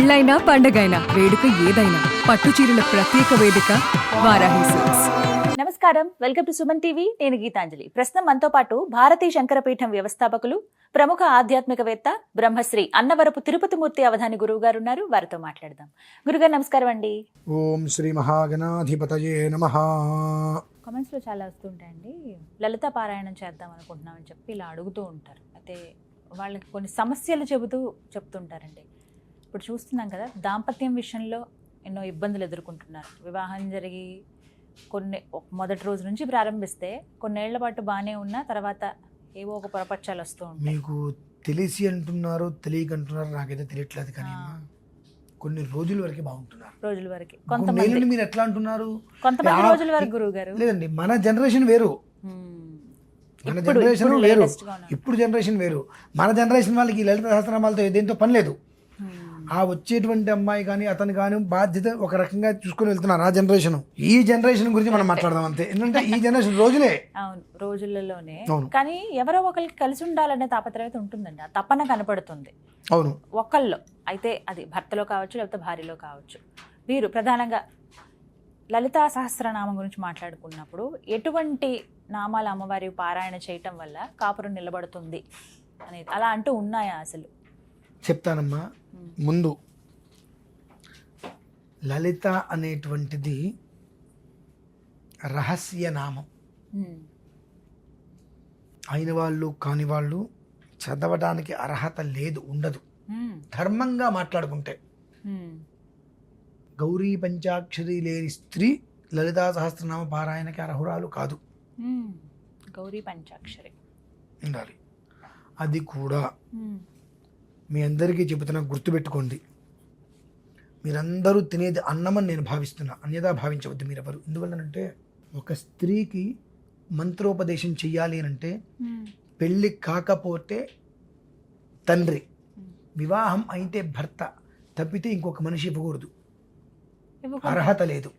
పెళ్ళైనా పండగైనా వేడుక ఏదైనా పట్టు చీరల ప్రత్యేక వేదిక వారాహి సిల్క్స్. నమస్కారం. Welcome to Suman TV. నేను గీతాంజలి. ప్రస్తుతం మనతో పాటు భారతీయ శంకరపీఠం వ్యవస్థాపకులు ప్రముఖ ఆధ్యాత్మికవేత్త బ్రహ్మశ్రీ అన్నవరపు తిరుపతిమూర్తి అవధాని గురువు గారు ఉన్నారు వారితో మాట్లాడదాం. గురుగారు నమస్కారం అండి. ఓం శ్రీ మహాగణాధిపతయే నమ. కామెంట్స్లో చాలా వస్తుంటాయండి లలిత పారాయణం చేద్దాం అనుకుంటున్నామని చెప్పి ఇలా అడుగుతూ ఉంటారు. అయితే వాళ్ళకి కొన్ని సమస్యలు చెబుతూ చెప్తుంటారండి. ఇప్పుడు చూస్తున్నాం కదా దాంపత్యం విషయంలో ఎన్నో ఇబ్బందులు ఎదుర్కొంటున్నారు. వివాహం జరిగి కొన్ని మొదటి రోజు నుంచి ప్రారంభిస్తే కొన్నేళ్ళ పాటు బాగానే ఉన్నా తర్వాత ఏవో ఒక పొరపక్షాలు వస్తూ ఉంటాయి. మీకు తెలిసి అంటున్నారు తెలియక అంటున్నారు నాకైతే తెలియట్లేదు కానీ కొన్ని రోజుల వరకు బాగుంటున్నారు. రోజుల వరకు. కొంతమంది మీరు ఎట్లా అంటున్నారు? కొంతమంది రోజుల వరకు గురువు గారు లేదండి మన జనరేషన్ వేరు. మన జనరేషన్ వేరు. ఇప్పుడు జనరేషన్ వేరు. మన జనరేషన్ వాళ్ళకి లలిత సహస్రనామాలతో దేంతో పని లేదు. ఆ వచ్చేటువంటి అమ్మాయి కానీ అతను కానీ బాధ్యత ఒక రకంగా చూసుకొని వెళ్తున్నారు ఆ జనరేషన్ ఈ జనరేషన్ గురించి మనం మాట్లాడదాం అంతే. ఎందుకంటే ఈ జనరేషన్ రోజులే. అవును రోజులలోనే. కానీ ఎవరో ఒకరికి కలిసి ఉండాలనే తాపత్రయం అయితే ఉంటుందండి. ఆ తపన కనపడుతుంది. అవును. ఒకళ్ళు అయితే అది భర్తలో కావచ్చు లేకపోతే భార్యలో కావచ్చు. వీరు ప్రధానంగా లలితా సహస్రనామం గురించి మాట్లాడుకున్నప్పుడు ఎటువంటి నామాల అమ్మవారి పారాయణ చేయటం వల్ల కాపురం నిలబడుతుంది అనేది అలా అంటూ ఉన్నాయా అసలు? చెప్తానమ్మా. ముందు లలిత అనేటువంటిది రహస్య నామం. అయిన వాళ్ళు కాని వాళ్ళు చదవడానికి అర్హత లేదు ఉండదు. ధర్మంగా మాట్లాడుకుంటే. గౌరీ పంచాక్షరి లేని స్త్రీ లలితా సహస్రనామ పారాయణకి అర్హురాలు కాదు. గౌరీ పంచాక్షరి. ఉండాలి. అది కూడా మీ అందరికీ చెబుతున్నా గుర్తుపెట్టుకోండి. మీరందరూ తినేది అన్నమని నేను భావిస్తున్నా. అన్యదా భావించవద్దు మీరెవరు. ఎందువల్లనంటే ఒక స్త్రీకి మంత్రోపదేశం చెయ్యాలి అని అంటే పెళ్ళి కాకపోతే తండ్రి. వివాహం అయితే భర్త తప్పితే ఇంకొక మనిషి ఇవ్వకూడదు. ఇవ్వకుండా- అర్హత లేదు.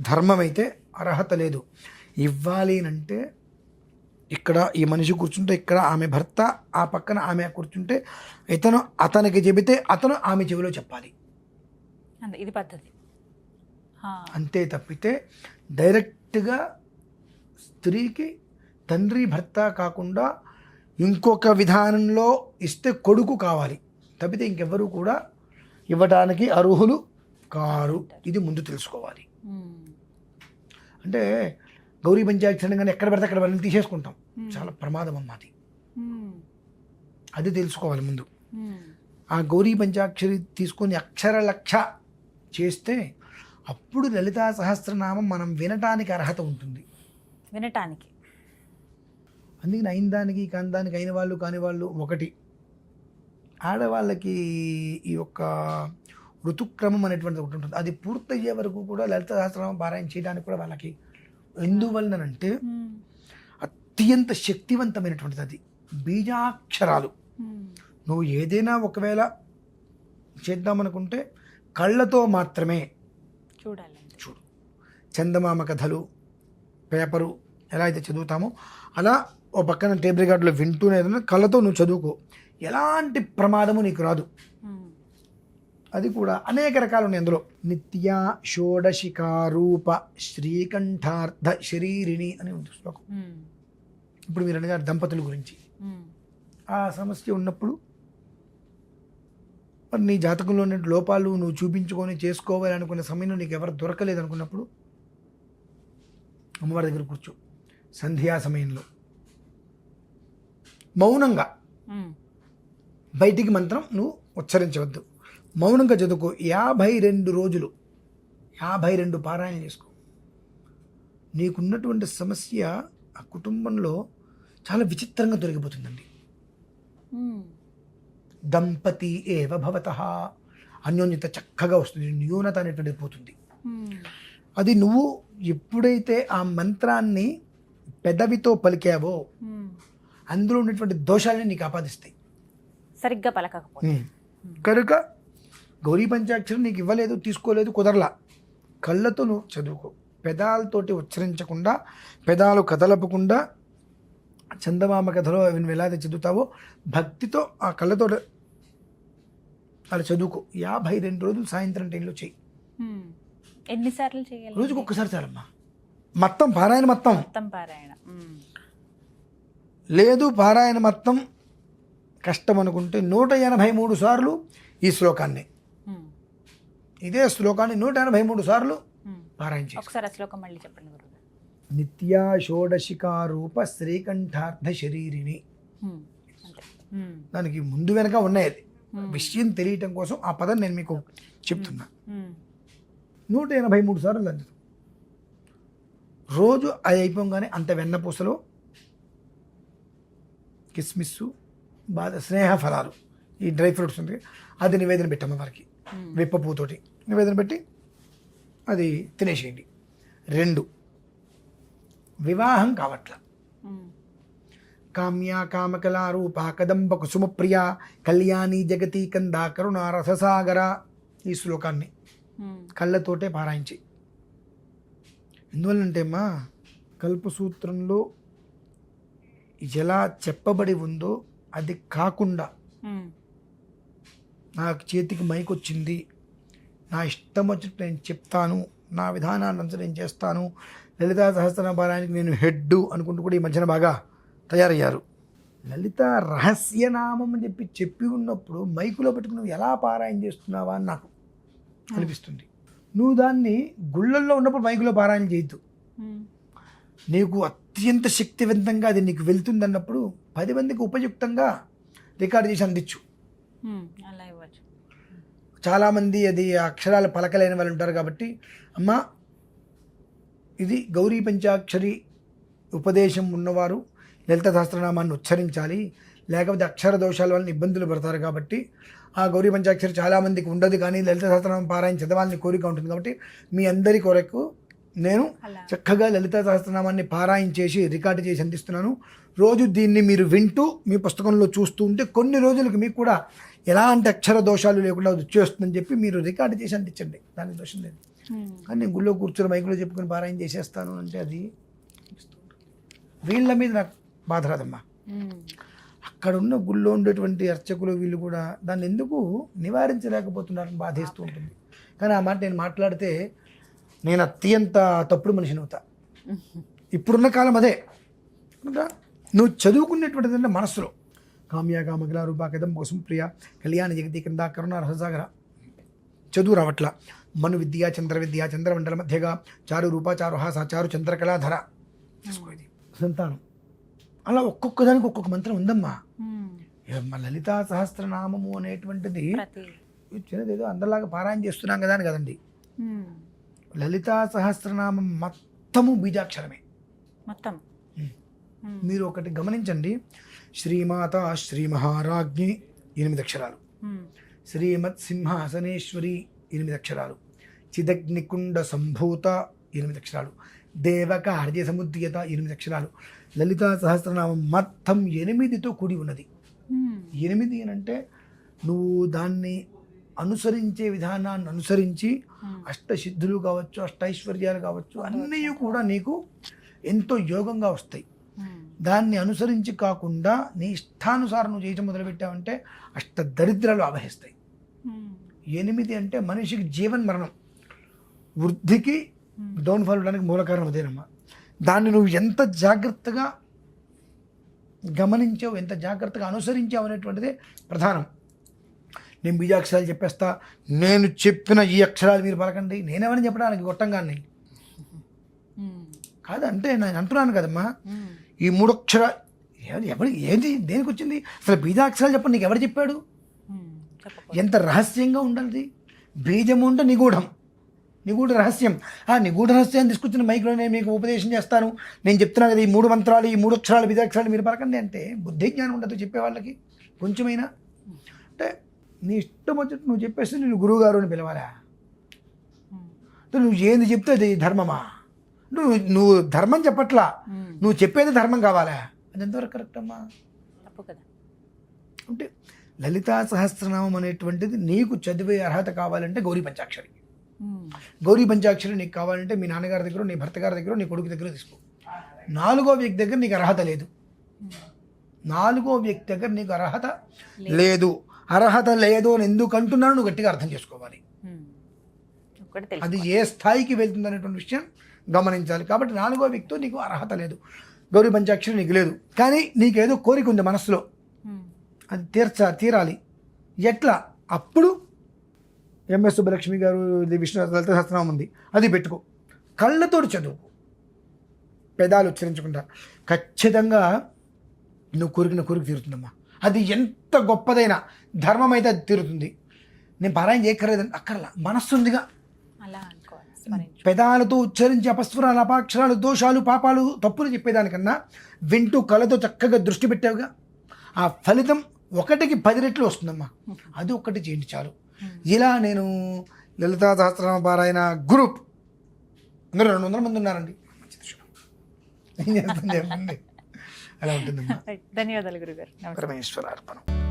ధర్మం అయితే అర్హత లేదు. ఇవ్వాలి అంటే ఇక్కడ ఈ మనిషి కూర్చుంటే ఇక్కడ ఆమె భర్త ఆ పక్కన ఆమె కూర్చుంటే ఇతను అతనికి చెబితే అతను ఆమె చెవిలో చెప్పాలి. ఇది పద్ధతి. అంతే తప్పితే డైరెక్ట్గా స్త్రీకి తండ్రి భర్త కాకుండా ఇంకొక విధానంలో ఇస్తే కొడుకు కావాలి. తప్పితే ఇంకెవ్వరూ కూడా ఇవ్వడానికి అర్హులు కారు. ఇది ముందు తెలుసుకోవాలి. అంటే గౌరీ పంచాయతీ కానీ ఎక్కడ పడితే అక్కడ వాళ్ళని తీసేసుకుంటాం. చాలా ప్రమాదం అమ్మా అది తెలుసుకోవాలి ముందు. ఆ గౌరీ పంచాక్షరి తీసుకొని అక్షర లక్ష చేస్తే అప్పుడు లలితా సహస్రనామం మనం వినటానికి అర్హత ఉంటుంది. వినటానికి. అందుకని అయిన దానికి కాని దానికి అయిన వాళ్ళు కాని వాళ్ళు ఒకటి. ఆడవాళ్ళకి ఈ యొక్క ఋతుక్రమం అనేటువంటిది ఒకటి ఉంటుంది. అది పూర్తయ్యే వరకు కూడా లలిత సహస్రనామం పారాయణ చేయడానికి కూడా వాళ్ళకి ఎందువలనంటే ఉమ్, అత్యంత శక్తివంతమైనటువంటిది అది. బీజాక్షరాలు. ఉమ్. నువ్వు ఏదైనా ఒకవేళ చేద్దామనుకుంటే కళ్ళతో మాత్రమే చూడాలండి. చూడు. చందమామ కథలు పేపరు ఎలా అయితే చదువుతామో అలా ఓ పక్కన టేబుల్ రికార్డులో వింటూనే ఏదైనా కళ్ళతో నువ్వు చదువుకో. ఎలాంటి ప్రమాదము నీకు రాదు. అది కూడా అనేక రకాలు ఉన్నాయి అందులో నిత్య షోడశికారూప శ్రీకంఠార్థ శరీరిణి అని ఉంది శ్లోకం. ఇప్పుడు మీరు అడిగారు దంపతుల గురించి. ఆ సమస్య ఉన్నప్పుడు మరి నీ జాతకంలో ఉన్న లోపాలు నువ్వు చూపించుకొని చేసుకోవాలి అనుకునే సమయంలో నీకు ఎవరు దొరకలేదు అనుకున్నప్పుడు అమ్మవారి దగ్గర కూర్చో. సంధ్యా సమయంలో. మౌనంగా. బయటికి మంత్రం నువ్వు ఉచ్చరించవద్దు. మౌనంగా చదువుకో. యాభై రెండు రోజులు. యాభై రెండు పారాయణ చేసుకో. నీకున్నటువంటి సమస్య ఆ కుటుంబంలో చాలా విచిత్రంగా ఉమ్. దంపతి ఏవ భవత. అన్యోన్యత చక్కగా వస్తుంది. న్యూనత అనేటువంటిది పోతుంది. అది నువ్వు ఎప్పుడైతే ఆ మంత్రాన్ని పెదవితో పలికావో. అందులో ఉన్నటువంటి దోషాలని నీకు ఆపాదిస్తాయి. సరిగ్గా పలకకపోతే. కనుక గౌరీ పంచాక్షరం నీకు ఇవ్వలేదు తీసుకోలేదు కుదరలా. కళ్ళతో నువ్వు చదువుకో. పెదాలతోటి ఉచ్చరించకుండా పెదాలు కదలపకుండా చందమామ కథలో అవి నువ్వు ఎలా చదువుతావో భక్తితో ఆ కళ్ళతో అలా చదువుకో. యాభై రెండు రోజులు సాయంత్రం టైంలో చెయ్యి. ఎన్నిసార్లు చేయాలి రోజుకు ఒక్కసారి చాలమ్మా. మొత్తం పారాయణ మొత్తం. మొత్తం పారాయణ. లేదు పారాయణ మొత్తం కష్టం అనుకుంటే నూట ఎనభై మూడు సార్లు ఈ శ్లోకాన్ని. ఇదే శ్లోకాన్ని నూట ఎనభై మూడు సార్లు. పారాయణ ఒకసారి ఆ శ్లోకం మళ్ళీ చెప్పండి నిత్యా షోడశికారూప శ్రీకంఠార్థ మ్మ్. దానికి ముందు వెనక ఉన్నాయి అది. విషయం తెలియటం కోసం ఆ పదం నేను మీకు చెప్తున్నా. నూట ఎనభై మూడు సార్లు లంచం రోజు అది అయిపోగానే అంత వెన్నపూసలో కిస్మిస్సు బాధ స్నేహ ఫలాలు ఈ డ్రై ఫ్రూట్స్ ఉంటాయి అది నివేదన పెట్టమ్మ వారికి. మ్మ్. విప్ప పువ్వుతోటి నివేదన పెట్టి అది తినేసేయండి రెండు వివాహం కావట్ల మ్మ్. కామ్య కామకళారూప కదంబ కుసుమప్రియ కళ్యాణి జగతి కంద కరుణ రససాగర ఈ శ్లోకాన్ని మ్మ్. కళ్ళతోటే పారాయించి ఎందువల్లంటే అమ్మా కల్పసూత్రంలో ఎలా చెప్పబడి ఉందో అది కాకుండా. నాకు చేతికి మైక్ వచ్చింది. నా ఇష్టం వచ్చినట్టు నేను చెప్తాను. నా విధానాన్ని అంతా నేను చేస్తాను. లలితా సహస్రనామారాయణకి నేను హెడ్ అనుకుంటూ కూడా ఈ మధ్యన బాగా తయారయ్యారు. లలిత రహస్యనామం అని చెప్పి చెప్పి ఉన్నప్పుడు మైకులో పెట్టుకుని నువ్వు ఎలా పారాయణ చేస్తున్నావా అని నాకు అనిపిస్తుంది. నువ్వు దాన్ని గుళ్ళల్లో ఉన్నప్పుడు మైకులో పారాయణ చేయొద్దు. నీకు అత్యంత శక్తివంతంగా అది నీకు వెళ్తుందన్నప్పుడు పది మందికి ఉపయుక్తంగా రికార్డు చేసి అందించు. చాలామంది అది అక్షరాలు పలకలేని వాళ్ళు ఉంటారు కాబట్టి అమ్మ ఇది గౌరీ పంచాక్షరి ఉపదేశం ఉన్నవారు లలిత సహస్రనామాన్ని ఉచ్చరించాలి. లేకపోతే అక్షర దోషాల వలన ఇబ్బందులు పడతారు కాబట్టి ఆ గౌరీ పంచాక్షరి చాలామందికి ఉండదు కానీ లలిత సహస్రనామం పారాయణ చదవాలని కోరిక ఉంటుంది కాబట్టి మీ అందరి కొరకు నేను చక్కగా లలిత సహస్రనామాన్ని పారాయణ చేసి రికార్డు చేసి అందిస్తున్నాను. రోజు దీన్ని మీరు వింటూ మీ పుస్తకంలో చూస్తూ ఉంటే కొన్ని రోజులకు మీకు కూడా ఎలాంటి అక్షర దోషాలు లేకుండా అది వచ్చేస్తుందని చెప్పి మీరు రికార్డు చేసి అందించండి దానికి దోషం లేదు. మ్మ్. కానీ నేను గుళ్ళో కూర్చొని మైకులో చెప్పుకొని పారాయణ చేసేస్తాను అంటే అది వీళ్ళ మీద నాకు బాధ రాదమ్మా. మ్మ్. అక్కడ ఉన్న గుళ్ళో ఉండేటువంటి అర్చకులు వీళ్ళు కూడా దాన్ని ఎందుకు నివారించలేకపోతున్నారని బాధేస్తూ ఉంటుంది. కానీ ఆ మాట నేను మాట్లాడితే నేను అత్యంత తప్పుడు మనిషిని అవుతా. ఇప్పుడున్న కాలం అదే. నువ్వు చదువుకునేటువంటిది అంటే మనస్సులో కామ్య కామగిల రూపా కదం కోసం ప్రియ కళ్యాణ జగతి కింద కరుణ రససాగర చదువు రావట్ల మను విద్య చంద్ర విద్య చంద్రమండల మధ్యగా చారు రూపా చారు హాస చారు చంద్రకళాధర తీసుకో ఇది సంతానం అలా ఒక్కొక్క దానికి ఒక్కొక్క మంత్రం ఉందమ్మా లలితా సహస్రనామము అనేటువంటిది చిన్నది ఏదో అందరిలాగా పారాయణ చేస్తున్నాం కదా అని కదండి. లలితా సహస్రనామం మొత్తము బీజాక్షరమే మొత్తం. మీరు ఒకటి గమనించండి శ్రీమాత శ్రీ మహారాజ్ఞి ఎనిమిది అక్షరాలు మ్మ్. శ్రీమత్ సింహాసనేశ్వరి ఎనిమిది అక్షరాలు చిదగ్నికుండ సంభూత ఎనిమిది అక్షరాలు దేవక హర్య సముద్రియత ఎనిమిది అక్షరాలు లలితా సహస్రనామం మొత్తం ఎనిమిదితో కూడి ఉన్నది మ్మ్. ఎనిమిది అంటే నువ్వు దాన్ని అనుసరించే విధానాన్ని అనుసరించి. అష్టసిద్ధులు కావచ్చు అష్టైశ్వర్యాలు కావచ్చు అన్నీ కూడా నీకు ఎంతో యోగంగా వస్తాయి. దాన్ని అనుసరించి కాకుండా నీ ఇష్టానుసారం నువ్వు చేయటం మొదలుపెట్టావంటే అష్ట దరిద్రాలు ఆవహిస్తాయి. మ్మ్. ఎనిమిది అంటే మనిషికి జీవన్ మరణం. వృద్ధికి డౌన్ఫాల్ అవడానికి మూల కారణం అదేనమ్మా. దాన్ని నువ్వు ఎంత జాగ్రత్తగా గమనించావు ఎంత జాగ్రత్తగా అనుసరించావు అనేటువంటిదే ప్రధానం. నేను బీజాక్షరాలు చెప్పేస్తా. నేను చెప్పిన ఈ అక్షరాలు మీరు పలకండి. నేనేమని చెప్పడానికి గొట్టంగాన్ని? మ్మ్. కాదంటే నేను అంటున్నాను కదమ్మా. మ్మ్. ఈ మూడు అక్షర ఎవరు ఏది దేనికి వచ్చింది? అసలు బీజాక్షరాలు చెప్పండి నీకు ఎవరు చెప్పాడు? ఎంత రహస్యంగా ఉండాలి బీజము అంటే నిగూఢం. నిగూఢ రహస్యం. ఆ నిగూఢ రహస్యాన్ని తీసుకొచ్చిన మైక్లో నేను మీకు ఉపదేశం చేస్తాను. నేను చెప్తున్నా కదా ఈ మూడు మంత్రాలు ఈ మూడు అక్షరాలు బీజాక్షరాలు మీరు పలకండి అంటే బుద్ధి జ్ఞానం ఉండదు చెప్పే వాళ్ళకి. కొంచెమైనా. అంటే నీ ఇష్టం వచ్చినట్టు నువ్వు చెప్పేస్తే నేను గురువుగారు అని పిలవాలా? నువ్వు ఏంది చెప్తే అది ధర్మమా? నువ్వు నువ్వు ధర్మం చెప్పట్లా. నువ్వు చెప్పేది ధర్మం కావాలా? అది ఎంతవరకు కరెక్ట్ అమ్మా? తప్పు కదా. అంటే లలితా సహస్రనామం అనేటువంటిది నీకు చదివే అర్హత కావాలంటే గౌరీ పంచాక్షరి. గౌరీ పంచాక్షరి నీకు కావాలంటే మీ నాన్నగారి దగ్గర నీ భర్త గారి దగ్గర నీ కొడుకు దగ్గర తీసుకో. నాలుగో వ్యక్తి దగ్గర నీకు అర్హత లేదు. నాలుగో వ్యక్తి దగ్గర నీకు అర్హత లేదు. అర్హత లేదు అని ఎందుకు అంటున్నాను నువ్వు గట్టిగా అర్థం చేసుకోవాలి. అది ఏ స్థాయికి వెళ్తుంది అనేటువంటి విషయం గమనించాలి. కాబట్టి నాలుగో వ్యక్తి నీకు అర్హత లేదు. గౌరీ పంచాక్షరి నీకు లేదు. కానీ నీకేదో కోరిక ఉంది మనసులో. అది తీర్చా తీరాలి. ఎట్లా? అప్పుడు ఎంఎస్ సుబ్బలక్ష్మి గారు విష్ణు లలిత సహస్రనామం ఉంది. అది పెట్టుకో. కళ్ళతోటి చదువు పెదాలు ఉచ్చరించకుండా. ఖచ్చితంగా నువ్వు కోరికిన కోరిక తీరుతుందమ్మా. అది ఎంత గొప్పదైన ధర్మం అయితే అది తీరుతుంది. నేను పారాయణ చేయక్కర్లేదని అక్కర్లా. మనస్సు ఉందిగా అలా. పెదాలతో ఉచ్చరించి అపస్వరాలు అపాక్షరాలు దోషాలు పాపాలు తప్పులు చెప్పేదానికన్నా వింటూ కళ్ళతో చక్కగా దృష్టి పెట్టావుగా. ఆ ఫలితం ఒకటికి పది రెట్లు వస్తుందమ్మా. అది ఒక్కటి చేయండి చాలు. ఇలా నేను లలితా సహస్రనామ పారాయణ గ్రూప్ అందరూ రెండు వందల మంది ఉన్నారండి. ఏం చెప్పండి. అలా ఉంటుందమ్మా? ధన్యవాదాలు గురుగారు. పరమేశ్వర అర్పణం